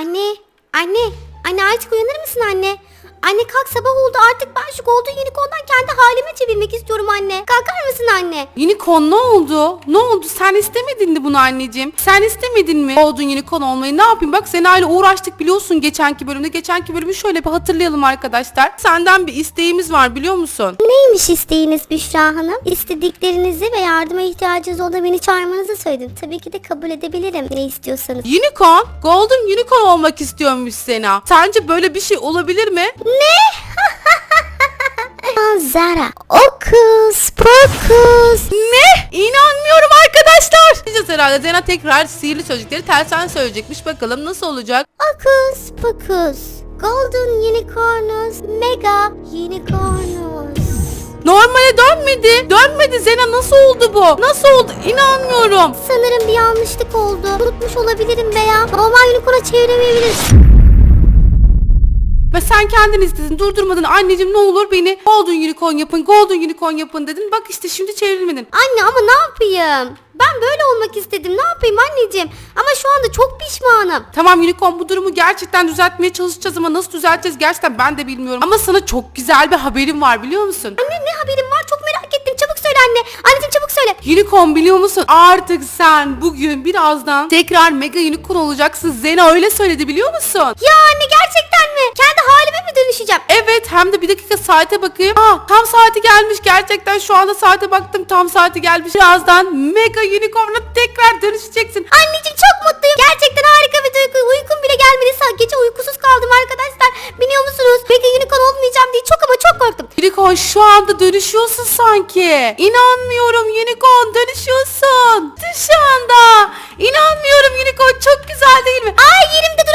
Anne, anne, anne artık uyanır mısın anne? Anne kalk sabah oldu artık ben şu Golden Unicorn'dan kendi halime çevirmek istiyorum anne. Kalkar mısın anne? Unicorn ne oldu? Ne oldu? Sen istemedin mi bunu anneciğim? Sen istemedin mi Golden Unicorn olmayı? Ne yapayım? Bak Sena uğraştık biliyorsun geçenki bölümde. Geçenki bölümü şöyle bir hatırlayalım arkadaşlar. Senden bir isteğimiz var biliyor musun? Neymiş isteğiniz Büşra Hanım? İstediklerinizi ve yardıma ihtiyacınız olduğunda beni çağırmanızı söyledim. Tabii ki de kabul edebilirim ne istiyorsanız. Unicorn, Golden Unicorn olmak istiyormuş Sena. Sence böyle bir şey olabilir mi? Aa, Zara, okus pokus. Ne? İnanmıyorum arkadaşlar. Diyeceğiz herhalde. Zena tekrar sihirli sözcükleri tersten söyleyecekmiş. Bakalım nasıl olacak? Okus pokus. Golden Unicornus, Mega Unicornus. Normale dönmedi. Dönmedi Zena nasıl oldu bu? Nasıl oldu? İnanmıyorum. Sanırım bir yanlışlık oldu. Unutmuş olabilirim veya normal unicorn'a çeviremeyebiliriz. Ve sen kendin istedin durdurmadın anneciğim ne olur beni Golden Unicorn yapın Golden Unicorn yapın dedin bak işte şimdi çevrilmedin. Anne ama ne yapayım? Ben böyle olmak istedim. Ne yapayım anneciğim? Ama şu anda çok pişmanım. Tamam Unicorn bu durumu gerçekten düzeltmeye çalışacağız ama nasıl düzelteceğiz gerçekten ben de bilmiyorum. Ama sana çok güzel bir haberim var biliyor musun? Anne ne haberim var? Çok merak ettim. Çabuk söyle anne. Anneciğim çabuk söyle. Unicorn biliyor musun artık sen bugün birazdan tekrar Mega Unicorn olacaksın. Zena öyle söyledi biliyor musun? Ya anne gerçekten Kendi halime mi dönüşeceğim? Evet hem de bir dakika saate bakayım. Aa tam saati gelmiş gerçekten şu anda saate baktım tam saati gelmiş. Birazdan Mega Unicorn'a tekrar dönüşeceksin. Anneciğim çok mutluyum. Gerçekten harika bir duygu. Uykum bile gelmedi. Gece uykusuz kaldım arkadaşlar. Biliyor musunuz? Mega unicorn olmayacağım diye çok ama çok korktum. Unicorn şu anda dönüşüyorsun sanki. İnanmıyorum Unicorn dönüşüyorsun. Şu anda. İnanmıyorum Unicorn çok güzel değil mi? Ay yerimde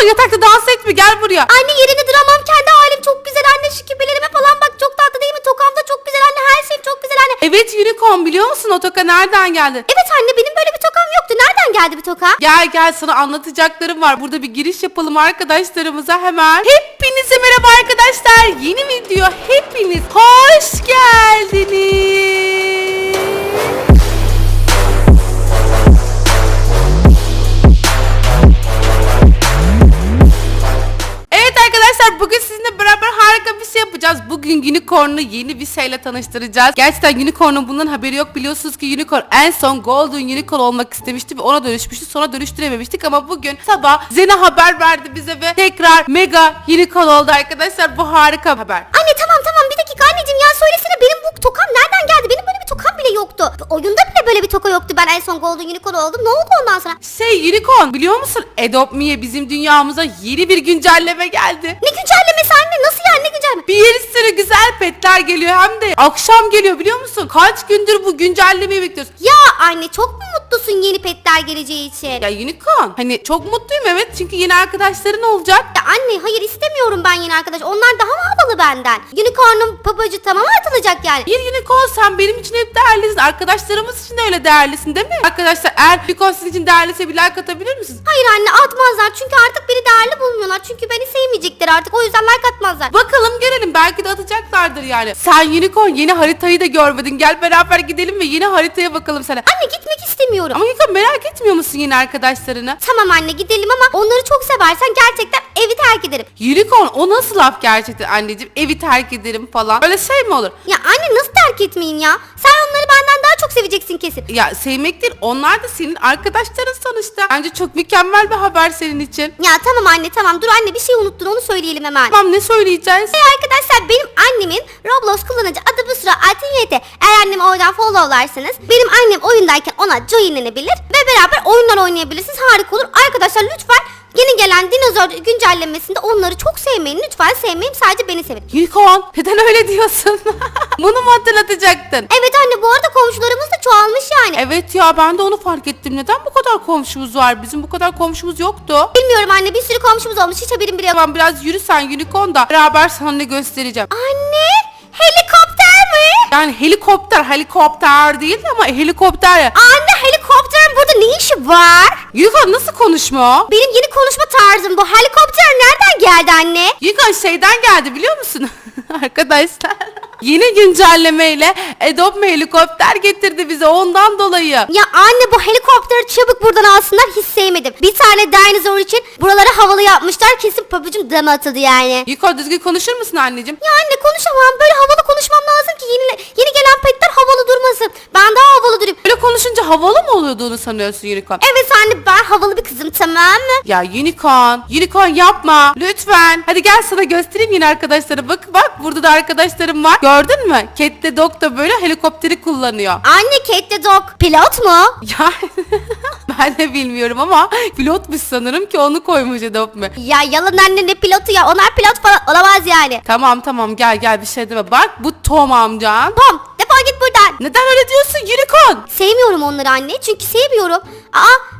Unicorn yatakta dans etme gel buraya. Anne yerinde duramam. Kendi halim çok güzel anne. Şu küpelerime falan bak çok tatlı değil mi? Tokam da çok güzel anne. Her şeyim çok güzel anne. Evet Unicorn biliyor musun o toka nereden geldi? Evet anne benim böyle bir tokam yoktu. Nereden geldi bir toka? Gel gel sana anlatacaklarım var. Burada bir giriş yapalım arkadaşlarımıza hemen. Hepinize merhaba arkadaşlar. Yeni video hepiniz hoş geldiniz. Arkadaşlar bugün sizinle harika bir şey yapacağız. Bugün Unicorn'u yeni bir şeyle tanıştıracağız. Gerçekten Unicorn'un bundan haberi yok. Biliyorsunuz ki Unicorn en son Golden Unicorn olmak istemişti ve ona dönüşmüştü. Sonra dönüştürememiştik ama bugün sabah Zena haber verdi bize ve tekrar Mega Unicorn oldu arkadaşlar. Bu harika haber. Anne tamam tamam bir dakika anneciğim ya söylesene benim bu tokam nereden geldi? Benim böyle bir tokam bile yoktu. Oyunda bile böyle bir toka yoktu. Ben en son Golden Unicorn oldum. Ne oldu ondan sonra? Şey Unicorn biliyor musun? Adopt Me'ye bizim dünyamıza yeni bir güncelleme geldi. Ne güncellemesi anne? Nasıl yani ne güncelleme? Bir sürü güzel petler geliyor hem de akşam geliyor biliyor musun? Kaç gündür bu güncellemeyi bekliyoruz. Ya anne çok mu mutlusun yeni petler geleceği için? Ya Unicorn hani çok mutluyum evet çünkü yeni arkadaşların olacak. Ya anne hayır istemiyorum ben yeni arkadaş. Onlar daha mı havalı benden? Unicorn'un papacı tamam atılacak yani. Bir unicorn sen benim için hep değerlisin. Arkadaşlarımız için de öyle değerlisin değil mi? Arkadaşlar eğer unicorn sizin için değerliyse bir like atabilir misiniz? Hayır anne atmazlar çünkü artık beni değerli bulmuyorlar. Çünkü beni sevmeyecekler artık o yüzden like atmazlar. Bakalım görelim belki de atacaklardır yani. Sen unicorn yeni haritayı da görmedin. Gel beraber gidelim ve yeni haritaya bakalım sana. Anne gitmek istemiyorum. Ama unicorn merak etmiyor musun yeni arkadaşlarını? Tamam anne gidelim ama onları çok seversen gerçekten evi terk ederim. Unicorn o nasıl laf gerçekten anneciğim? Evi terk ederim falan. Öyle şey mi olur? Ya anne nasıl terk etmeyeyim ya? Sen onları benden daha çok seveceksin kesin. Ya sevmek değil onlar da senin arkadaşların sonuçta. Bence çok mükemmel bir haber senin için. Ya tamam anne tamam dur anne bir şey unuttun onu söyleyelim hemen. Tamam ne söyleyeceğiz? Hey arkadaşlar benim annemin Roblox kullanıcı adı Busra Altın YT. Eğer annemi oradan followlarsanız benim annem oyundayken ona joinlenebilir ve beraber oyunlar oynayabilirsiniz. Harika olur. Arkadaşlar lütfen yeni gelen dinozor güncellemesinde onları çok sevmeyin. Lütfen sevmeyin sadece beni sevin. Unicorn neden öyle diyorsun? Bunu mu hatırlatacaktın? Evet anne bu arada komşularımız da çoğalmış yani. Evet ya ben de onu fark ettim. Neden bu kadar komşumuz var? Bizim bu kadar komşumuz yoktu. Bilmiyorum anne bir sürü komşumuz olmuş hiç haberim bile yok. Tamam biraz yürü sen Unicorn da beraber sana ne göstereceğim. Anne helikopter mi? Yani helikopter helikopter değil ama helikopter. Anne ne işi var? Unicorn nasıl konuşma o? Benim yeni konuşma tarzım bu. Helikopter nereden geldi anne? Unicorn şeyden geldi biliyor musun? Arkadaşlar. Yeni güncellemeyle Adobe helikopter getirdi bize ondan dolayı. Ya anne bu helikopteri çabuk buradan alsınlar hiç sevmedim. Bir tane dinozor için buraları havalı yapmışlar kesin pabucum dama atıldı yani. Yuko düzgün konuşur musun anneciğim? Ya anne konuşamam böyle havalı konuşmam lazım ki yeni, yeni gelen petler havalı durmasın. Ben daha havalı durayım. Böyle konuşunca havalı mı oluyorduğunu sanıyorsun Unicorn? Evet anne ben havalı bir kızım tamam mı? Ya Unicorn, Unicorn yapma lütfen. Hadi gel sana göstereyim yine arkadaşlara. Bak bak burada da arkadaşlarım var. Gör Gördün mü? Cat the Dog da böyle helikopteri kullanıyor. Anne Cat the Dog pilot mu? Ya ben de bilmiyorum ama pilotmuş sanırım ki onu koymuş Adobe. Ya yalan anne ne pilotu ya onlar pilot falan olamaz yani. Tamam tamam gel gel bir şey deme. Bak bu Tom amcan. Tom defol git buradan. Neden öyle diyorsun unicorn? Sevmiyorum onları anne çünkü sevmiyorum. Aa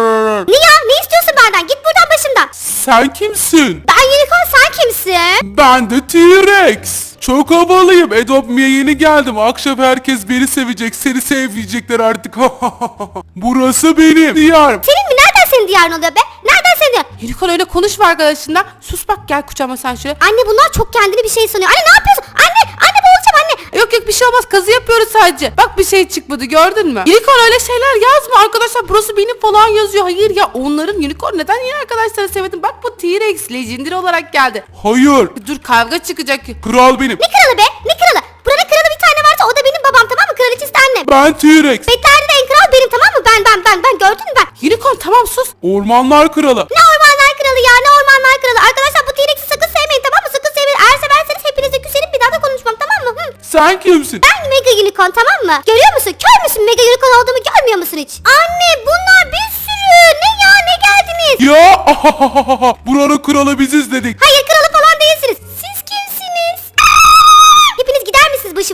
var. Ne ya? Ne istiyorsun benden? Git buradan başımdan. Sen kimsin? Ben Unicorn sen kimsin? Ben de T-Rex. Çok havalıyım. Edopmi'ye yeni geldim. Akşam herkes beni sevecek. Seni sevmeyecekler artık. Burası benim diyarım. Senin mi? Nereden senin diyarın oluyor be? Nereden senin diyarın? Unicorn öyle konuşma arkadaşından. Sus bak gel kucağıma sen şöyle. Anne bunlar çok kendini bir şey sanıyor. Anne ne yapıyorsun? Anne! Anne boğulacağım anne! Yok yok bir şey olmaz kazı yapıyoruz sadece. Bak bir şey çıkmadı gördün mü? Unicorn öyle şeyler yazma arkadaşlar burası benim falan yazıyor. Hayır ya onların unicorn neden yeni arkadaşları sevdin? Bak bu T-Rex legendary olarak geldi. Hayır. Dur kavga çıkacak. Kral benim. Ne kralı be? Ne kralı? Buranın kralı bir tane varsa o da benim babam tamam mı? Kraliçesi de annem. Ben T-Rex. Beklerde de en kral benim tamam mı? Ben ben ben ben gördün mü ben? Unicorn tamam sus. Ormanlar kralı. Ne ormanlar kralı ya ne ormanlar kralı. Arkadaşlar bu T-Rex'i sakın sevmeyin tamam mı? Sakın sevmeyin. Eğer severseniz hepinize küserim bir daha da konuşmam tamam mı? Hı. Sen kimsin? Ben Mega Unicorn tamam mı? Görüyor musun? Kör müsün Mega Unicorn olduğumu görmüyor musun hiç? Anne bunlar bir sürü. Ne ya ne geldiniz? Ya buranın kralı biziz dedik. Hayır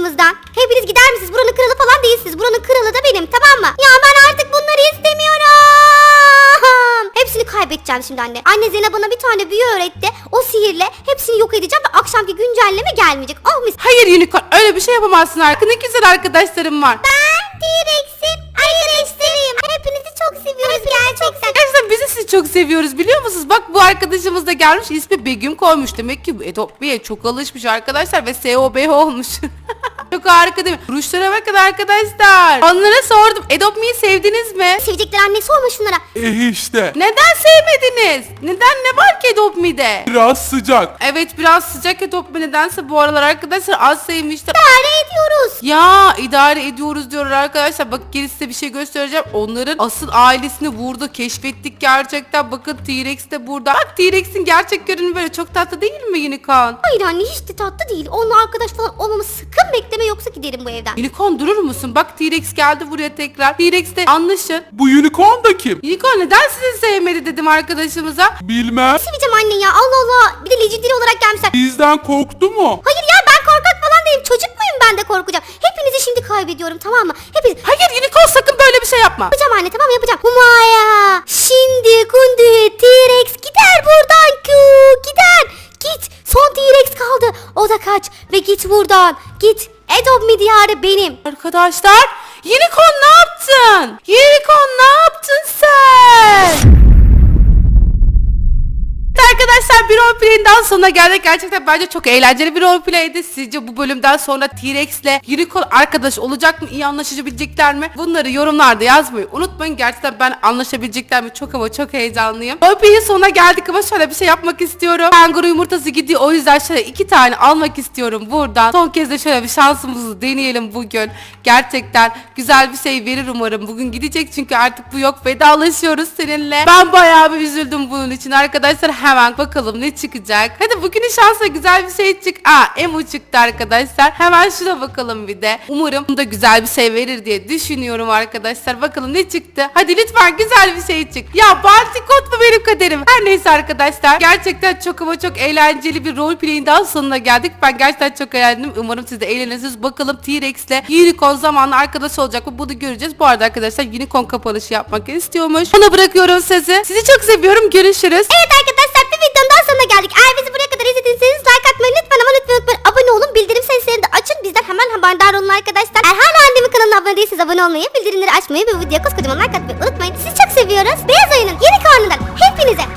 başımızdan? Hepiniz gider misiniz? Buranın kralı falan değilsiniz. Buranın kralı da benim tamam mı? Ya ben artık bunları istemiyorum. Hepsini kaybedeceğim şimdi anne. Anne Zena bana bir tane büyü öğretti. O sihirle hepsini yok edeceğim ve akşamki güncelleme gelmeyecek. Oh mis. Hayır Unicorn öyle bir şey yapamazsın arkadaş. Ne güzel arkadaşlarım var. Ben T-Rex'im. T-Rex'im. Hepinizi çok seviyoruz gerçekten. Gerçekten biz de sizi çok seviyoruz biliyor musunuz? Bak bu arkadaşımız da gelmiş ismi Begüm koymuş. Demek ki Etopya'ya çok alışmış arkadaşlar ve SOB olmuş. çok harika değil mi? Ruşlara bakın arkadaşlar. Onlara sordum. Edopmi'yi sevdiniz mi? Sevecekler anne sorma şunlara. E işte. Neden sevmediniz? Neden ne var ki Edopmi'de? Biraz sıcak. Evet biraz sıcak Edopmi nedense bu aralar arkadaşlar az sevmişler. İdare ediyoruz. Ya idare ediyoruz diyorlar arkadaşlar. Bak geri size bir şey göstereceğim. Onların asıl ailesini burada keşfettik gerçekten. Bakın T-Rex de burada. Bak T-Rex'in gerçek görünümü böyle çok tatlı değil mi Unicorn? Hayır anne hiç de tatlı değil. Onunla arkadaş falan olmamı sakın bekleme yoksa giderim bu evden. Unicorn durur musun? Bak T-Rex geldi buraya tekrar. T-Rex de anlaşın. Bu unicorn da kim? Unicorn neden sizi sevmedi dedim arkadaşımıza. Bilmem. Seveceğim anne ya Allah Allah. Bir de legendary olarak gelmişler. Bizden korktu mu? Hayır ya ben korkak falan değilim. Çocuk muyum ben de korkacağım. Hepinizi şimdi kaybediyorum tamam mı? Hepiniz. Hayır Unicorn sakın böyle bir şey yapma. Yapacağım anne tamam yapacağım. Humaya. Şimdi kundu T-Rex gider buradan. Kü, gider. Git. Son T-Rex kaldı. O da kaç. Ve git buradan. Git. Adobe diyarı benim. Arkadaşlar Unicorn ne yaptın? Unicorn ne yaptın sen? Evet Arkadaşlar bir roleplay'inden sonuna geldik. Gerçekten bence çok eğlenceli bir roleplay'di. Sizce bu bölümden sonra T-Rex ile Unicorn arkadaş olacak mı? İyi anlaşabilecekler mi? Bunları yorumlarda yazmayı unutmayın. Gerçekten ben anlaşabilecekler mi? Çok ama çok heyecanlıyım. Roleplay'in sonuna geldik ama şöyle bir şey yapmak istiyorum. Kanguru yumurtası gidiyor. O yüzden şöyle iki tane almak istiyorum buradan. Son kez de şöyle bir şansımızı deneyelim bugün. Gerçekten güzel bir şey verir umarım. Bugün gidecek çünkü artık bu yok. Vedalaşıyoruz seninle. Ben bayağı bir üzüldüm bunun için arkadaşlar. Hemen bakalım ne çıkacak. Hadi bugünün şansa güzel bir şey çık. Aa Emu çıktı arkadaşlar. Hemen şuna bakalım bir de. Umarım da güzel bir şey verir diye düşünüyorum arkadaşlar. Bakalım ne çıktı. Hadi lütfen güzel bir şey çık. Ya Bartikot mu benim kaderim? Her neyse arkadaşlar. Gerçekten çok ama çok eğlenceli bir roleplay'in daha sonuna geldik. Ben gerçekten çok eğlendim. Umarım siz de eğlenirsiniz. Bakalım T-Rex ile Unicorn zamanla arkadaş olacak mı? Bunu göreceğiz. Bu arada arkadaşlar Unicorn kapanışı yapmak istiyormuş. Ona bırakıyorum sizi. Sizi çok seviyorum. Görüşürüz. Evet arkadaşlar sonuna geldik. Eğer bizi buraya kadar izlediyseniz like atmayı lütfen ama lütfen unutmayın. Abone olun, bildirim seslerini de açın. Bizden hemen haberdar olun arkadaşlar. Eğer hala annemin kanalına abone değilseniz abone olmayı, bildirimleri açmayı ve videoya koskocaman like atmayı unutmayın. Sizi çok seviyoruz. Beyaz Ayı'nın yeni karnından hepinize